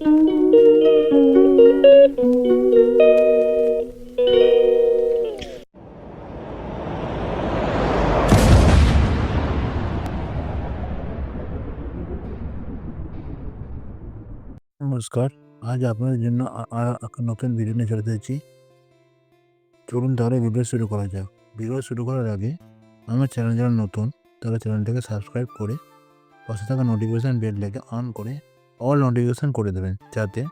নমস্কার, আজ আপনাদের জন্য একটা নতুন ভিডিও নিয়ে চলে এসেছি। চলুন তাহলে ভিডিও শুরু করা যাক। ভিডিও শুরু করার আগে আমার চ্যানেল যারা নতুন, তারা চ্যানেলটাকে সাবস্ক্রাইব করে পাশে থাকা নোটিফিকেশান বেলটাকে অন করে অল নোটিফিকেশান করে দেবেন যাতে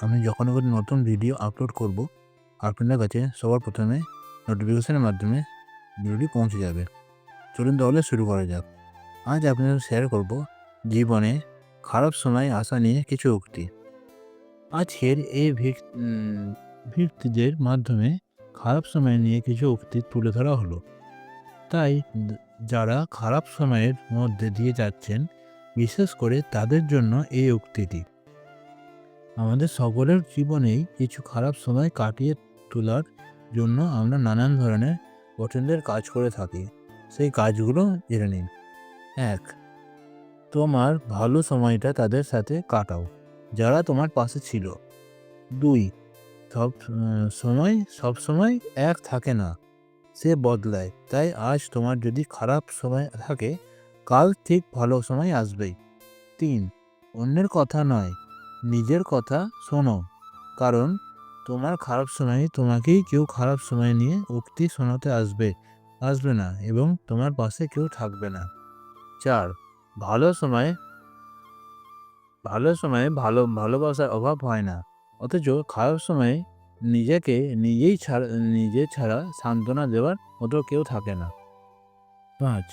আমি যখন কোনো নতুন ভিডিও আপলোড করব আপনাদের কাছে সবার প্রথমে নোটিফিকেশানের মাধ্যমে ভিডিওটি পৌঁছে যাবে। চলুন তাহলে শুরু করা যাক। আজ আপনাদের শেয়ার করব জীবনে খারাপ সময় আসা নিয়ে কিছু উক্তি। আজকের এই ভিক- উম, ভিত্তিদের মাধ্যমে খারাপ সময় নিয়ে কিছু উক্তি তুলে ধরা হলো। তাই যারা খারাপ সময়ের মধ্যে দিয়ে যাচ্ছেন বিশেষ করে তাদের জন্য এই উক্তিটি। আমাদের সকলের জীবনেই কিছু খারাপ সময় কাটিয়ে তোলার জন্য আমরা নানান ধরনের পছন্দের কাজ করে থাকি। সেই কাজগুলো জেনে নিন। এক, তোমার ভালো সময়টা তাদের সাথে কাটাও, যারা তোমার পাশে ছিল। দুই, সব সময় সব সময় এক থাকে না। সে বদলায়, তাই আজ তোমার যদি খারাপ সময় থাকে কাল ঠিক ভালো সময় আসবেই। তিন, অন্যের কথা নয়, নিজের কথা শোনো। কারণ তোমার খারাপ সময়ে তোমাকেই কেউ খারাপ সময় নিয়ে উক্তি শোনাতে আসবে আসবে না এবং তোমার পাশে কেউ থাকবে না। চার, ভালো সময়, ভালো সময়ে ভালো, ভালোবাসার অভাব হয় না। অথচ খারাপ সময়ে নিজেকে নিজেই ছাড়া, নিজে ছাড়া সান্ত্বনা দেওয়ার মতো কেউ থাকে না। পাঁচ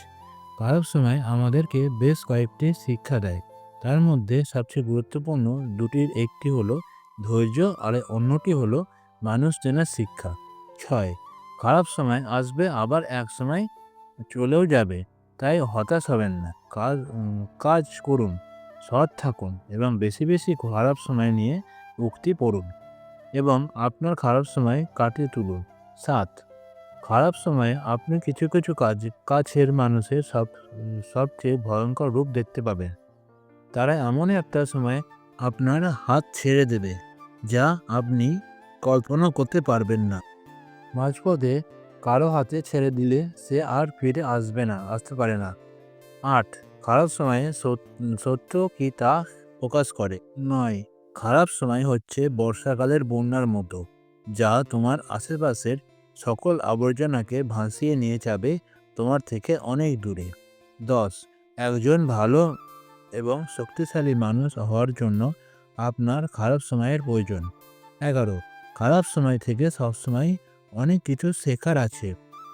খারাপ সময় আমাদেরকে বেশ কয়েকটি শিক্ষা দেয়। তার মধ্যে সবচেয়ে গুরুত্বপূর্ণ দুটির একটি হলো ধৈর্য আর অন্যটি হলো মানুষ চেনার শিক্ষা। ছয়, খারাপ সময় আসবে আবার এক সময় চলেও যাবে, তাই হতাশ হবেন না। কাজ কাজ করুন, সৎ থাকুন এবং বেশি বেশি খারাপ সময় নিয়ে উক্তি পড়ুন এবং আপনার খারাপ সময় কাটিয়ে তুলুন। সাত খারাপ সময়ে আপনি কিছু কিছু কাজ, কাছের মানুষের সব, সবচেয়ে ভয়ঙ্কর রূপ দেখতে পাবেন। তারা এমন একটা সময় আপনার হাত ছেড়ে দেবে, যা আপনি কল্পনা করতে পারবেন না। মাঝপথে কারও হাতে ছেড়ে দিলে সে আর ফিরে আসবে না, আসতে পারে না। আট, খারাপ সময়ে সত্য কি তা প্রকাশ করে? নয়, খারাপ সময় হচ্ছে বর্ষাকালের বন্যার মতো, যা তোমার আশেপাশের সকল আবর্জনাকে ভাসিয়ে নিয়ে যাবে তোমার থেকে অনেক দূরে। দশ, একজন ভালো এবং শক্তিশালী মানুষ হওয়ার জন্য আপনার খারাপ সময়ের প্রয়োজন। এগারো, খারাপ সময় থেকে সবসময় অনেক কিছু শেখার আছে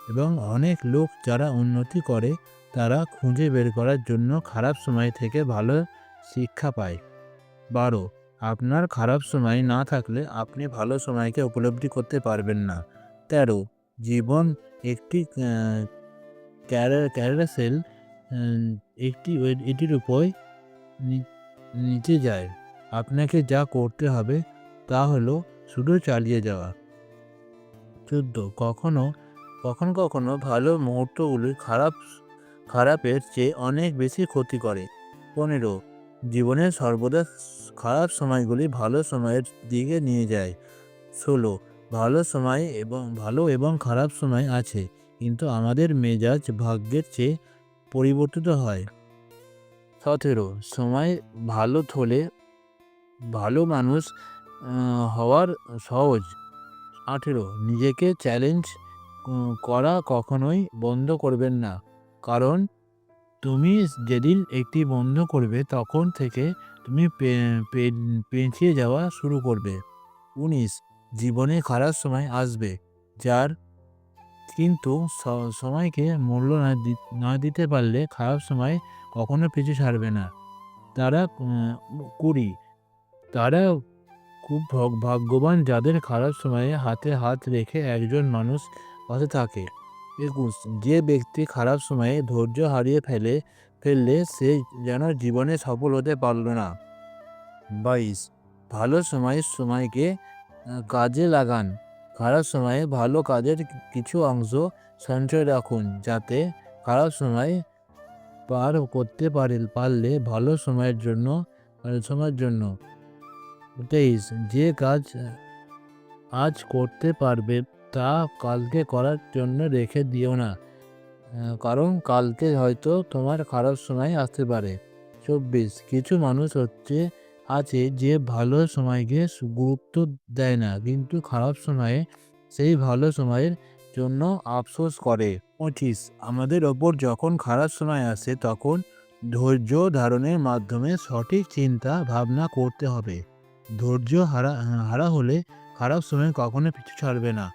এবং অনেক লোক যারা উন্নতি করে তারা খুঁজে বের করার জন্য খারাপ সময় থেকে ভালো শিক্ষা পায়। বারো, আপনার খারাপ সময় না থাকলে আপনি ভালো সময়কে উপলব্ধি করতে পারবেন না। তেরো। জীবন একটি ক্যারাসেল একটি এটির উপর নিচে যায়। আপনাকে যা করতে হবে তা হলো শুধু চালিয়ে যাওয়া। চোদ্দ। কখনো কখনো কখনো ভালো মুহূর্তগুলি খারাপ, খারাপের চেয়ে অনেক বেশি ক্ষতি করে। পনেরো। জীবনের সর্বদা খারাপ সময়গুলি ভালো সময়ের দিকে নিয়ে যায়। ষোলো। ভালো সময় এবং ভালো এবং খারাপ সময় আছে, কিন্তু আমাদের মেজাজ ভাগ্যের চেয়ে পরিবর্তিত হয়। সতেরো, সময় ভালো হলে ভালো মানুষ হওয়ার সহজ। আঠেরো, নিজেকে চ্যালেঞ্জ করা কখনোই বন্ধ করবেন না। কারণ তুমি যেদিন একটি বন্ধ করবে, তখন থেকে তুমি পেঁচিয়ে যাওয়া শুরু করবে। উনিশ জীবনে খারাপ সময় আসবে, যার কিন্তু সময়কে মূল্য না না দিতে পারলে খারাপ সময় কখনো পিছু ছাড়বে না। তারা কুড়ি। তারা খুব ভগ- ভাগ্যবান যাদের খারাপ সময়ে হাতে হাত রেখে একজন মানুষ পাশে থাকে। একুশ। যে ব্যক্তি খারাপ সময়ে ধৈর্য হারিয়ে ফেলে, ফেললে সে যেন জীবনে সফল হতে পারল না। বাইশ। ভালো সময়ের সময়কে কাজে লাগান। খারাপ সময়ে ভালো কাজের কিছু অংশ সঞ্চয় রাখুন, যাতে খারাপ সময় পার করতে পারে, পারলে ভালো সময়ের জন্য সময়ের জন্য। তেইশ, যে কাজ আজ করতে পারবে, তা কালকে করার জন্য রেখে দিও না। কারণ কালকে হয়তো তোমার খারাপ সময় আসতে পারে। চব্বিশ, কিছু মানুষ হচ্ছে আছে যে ভালো সময়কে গুরুত্ব দেয় না। কিন্তু খারাপ সময়ে সেই ভালো সময়ের জন্য আফসোস করে। পঁচিশ। আমাদের ওপর যখন খারাপ সময় আসে তখন ধৈর্য ধারণের মাধ্যমে সঠিক চিন্তা ভাবনা করতে হবে। ধৈর্য হারা হারা হলে খারাপ সময় কখনো পিছু ছাড়বে না।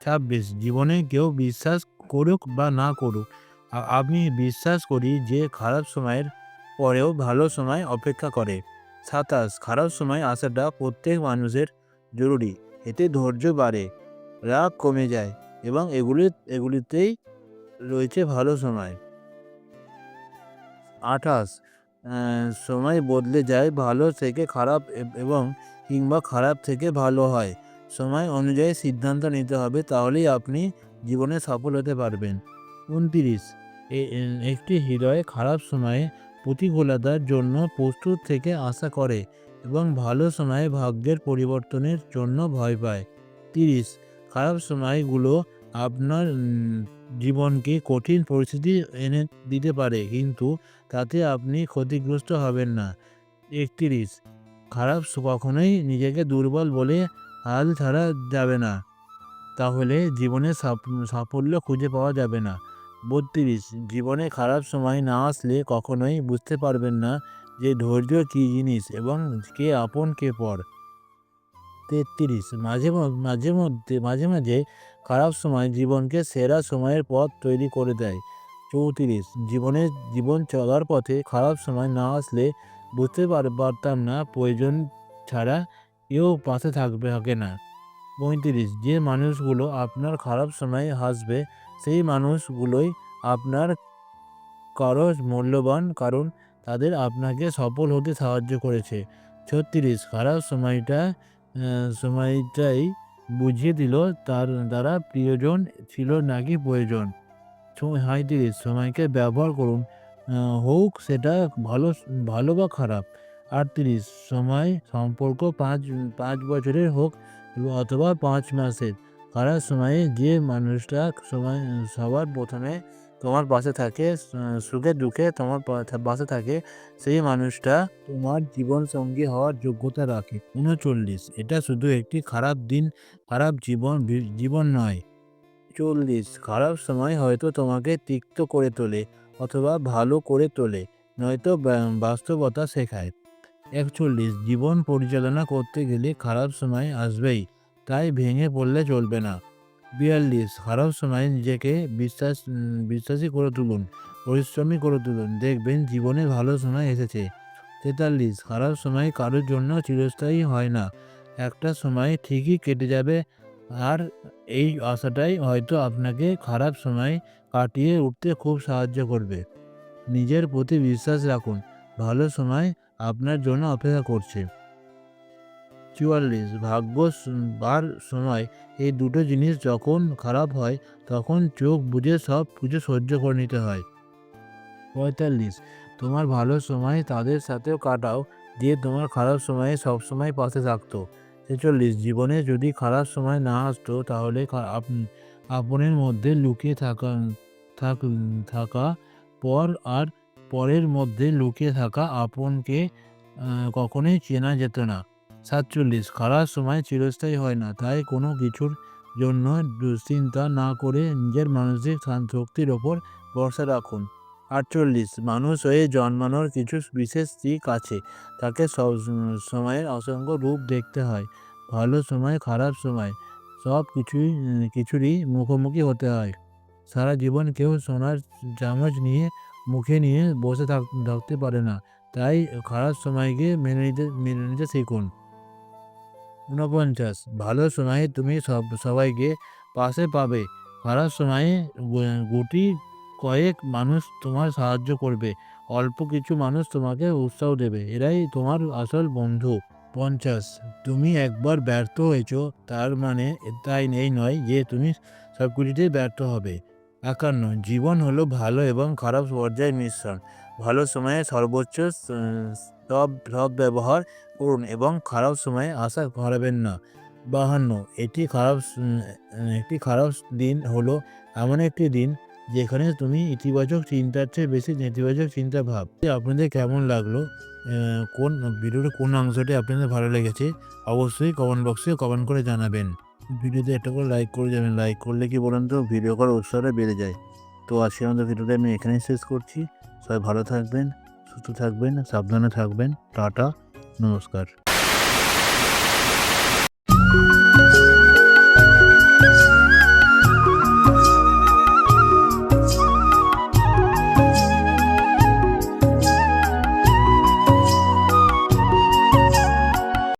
ছাব্বিশ। জীবনে কেউ বিশ্বাস করুক বা না করুক আমি বিশ্বাস করি যে খারাপ সময়ের পরেও ভালো সময় অপেক্ষা করে। সাতাশ, খারাপ সময় আসাটা প্রত্যেক মানুষের জরুরি, এতে ধৈর্য বাড়ে, রাগ কমে যায় এবং এগুলি, এগুলিতেই রয়েছে ভালো সময়। আঠাশ সময় বদলে যায় ভালো থেকে খারাপ এবং কিংবা খারাপ থেকে ভালো হয়। সময় অনুযায়ী সিদ্ধান্ত নিতে হবে, তাহলেই আপনি জীবনে সফল হতে পারবেন। উনতিরিশ একটি হৃদয় খারাপ সময়ে প্রতিকূলতার জন্য প্রস্তুত থেকে আশা করে এবং ভালো সময়ে ভাগ্যের পরিবর্তনের জন্য ভয় পায়। তিরিশ, খারাপ সময়গুলো আপনার জীবনকে কঠিন পরিস্থিতি এনে দিতে পারে, কিন্তু তাতে আপনি ক্ষতিগ্রস্ত হবেন না। একত্রিশ, খারাপ কখনোই নিজেকে দুর্বল বলে হাল ছাড়া যাবে না। তাহলে জীবনে সাফ- সাফল্য খুঁজে পাওয়া যাবে না। বত্রিশ জীবনে খারাপ সময় না আসলে কখনোই বুঝতে পারবেন না যে ধৈর্য কী জিনিস এবং কে আপন কে পর। তেত্রিশ, মাঝে মাঝে মধ্যে, মাঝে মাঝে খারাপ সময় জীবনকে সেরা সময়ের পথ তৈরি করে দেয়। চৌত্রিশ, জীবনে জীবন চলার পথে খারাপ সময় না আসলে বুঝতে পার- পারতাম না, প্রয়োজন ছাড়া কেউ পাশে থাকবে, থাকে না। পঁয়ত্রিশ, যে মানুষগুলো আপনার খারাপ সময়ে হাসবে সেই মানুষগুলোই আপনার কারও মূল্যবান কারণ তাদের আপনাকে সফল হতে সাহায্য করেছে। ছত্রিশ, খারাপ সময়টা সময়টাই বুঝিয়ে দিল তার দ্বারা প্রিয়জন ছিল নাকি প্রয়োজন। সাঁত্রিশ সময়কে ব্যবহার করুন। হোক সেটা ভালো ভালো বা খারাপ। আটত্রিশ, সময়, সম্পর্ক পাঁচ পাঁচ বছরের হোক অথবা পাঁচ মাসের। খারাপ সময়ে যে মানুষটা সময় সবার প্রথমে তোমার পাশে থাকে সুখে দুঃখে তোমার পাশে থাকে, সেই মানুষটা তোমার জীবন সঙ্গী হওয়ার যোগ্যতা রাখে। উনচল্লিশ, এটা শুধু একটি খারাপ দিন, খারাপ জীবন জীবন নয়। চল্লিশ, খারাপ সময় হয়তো তোমাকে তিক্ত করে তোলে অথবা ভালো করে তোলে, নয়তো বাস্তবতা শেখায়। একচল্লিশ, জীবন পরিচালনা করতে গেলে খারাপ সময় আসবেই। তাই ভেঙে পড়লে চলবে না। বিয়াল্লিশ, খারাপ সময় নিজেকে বিশ্বাস, বিশ্বাসী করে তুলুন, পরিশ্রমী করে তুলুন। দেখবেন জীবনে ভালো সময় এসেছে। তেতাল্লিশ, খারাপ সময় কারোর জন্য চিরস্থায়ী হয় না। একটা সময় ঠিকই কেটে যাবে আর এই আশাটাই হয়তো আপনাকে খারাপ সময় কাটিয়ে উঠতে খুব সাহায্য করবে। নিজের প্রতি বিশ্বাস রাখুন, ভালো সময় আপনার জন্য অপেক্ষা করছে। চুয়াল্লিশ ভাগ্য বার সময়। এই দুটো জিনিস যখন খারাপ হয়, তখন চোখ বুঝে সব কিছু সহ্য করে নিতে হয়। পঁয়তাল্লিশ তোমার ভালো সময় তাদের সাথেও কাটাও যে তোমার খারাপ সময়ে সবসময় পাশে থাকতো। ছেচল্লিশ জীবনে যদি খারাপ সময় না আসতো, তাহলে আপ- আপনের মধ্যে লুকিয়ে থাক, থাকা পর আর পরের মধ্যে লুকিয়ে থাকা আপনকে কখনোই চেনা যেত না। সাতচল্লিশ। খারাপ সময় চিরস্থায়ী হয় না, তাই কোনো কিছুর জন্য দুশ্চিন্তা না করে নিজের মানসিক শক্তির ওপর ভরসা রাখুন। আটচল্লিশ। মানুষ হয়ে জন্মানোর কিছু বিশেষ দিক আছে, তাকে সব সময়ের অসংখ্য রূপ দেখতে হয়। ভালো সময়, খারাপ সময়, সব কিছুই, কিছুরই মুখোমুখি হতে হয়। সারা জীবন কেউ সোনার চামচ নিয়ে, মুখে নিয়ে বসে থাক থাকতে পারে না, তাই খারাপ সময়কে মেনে নিতে মেনে নিতে শিখুন। ঊনপঞ্চাশ। ভালো সময়ে তুমি সব, সবাইকে পাশে পাবে। খারাপ সময়ে গু- গুটি কয়েক মানুষ তোমার সাহায্য করবে। অল্প কিছু মানুষ তোমাকে উৎসাহ দেবে। এরাই তোমার আসল বন্ধু। পঞ্চাশ। তুমি একবার ব্যর্থ হয়েছো, তার মানে তাই নেই নয় যে তুমি সব কিছুতেই ব্যর্থ হবে। একান্ন। জীবন হলো ভালো এবং খারাপ পর্যায়ের মিশ্রণ। ভালো সময়ে সর্বোচ্চ সব সব ব্যবহার করুন এবং খারাপ সময়ে আশা হারাবেন না। বাহান্ন এটি খারাপ একটি খারাপ দিন হলো এমন একটি দিন যেখানে তুমি ইতিবাচক চিন্তার চেয়ে বেশি নেতিবাচক চিন্তা ভাব। আপনাদের কেমন লাগল? কোন ভিডিওর কোন অংশটি আপনাদের ভালো লেগেছে? অবশ্যই কমেন্ট বক্সে কমেন্ট করে জানাবেন। ভিডিওতে একটা করে লাইক করে যাবেন। লাইক করলে কি বলেন তো? ভিডিও করার উৎসাহটা বেড়ে যায়। তো আজকে আমাদের ভিডিওটা আমি এখানেই শেষ করছি। সবাই ভালো থাকবেন। সুস্থ থাকবেন সাবধানে থাকবেন। টাটা নমস্কার।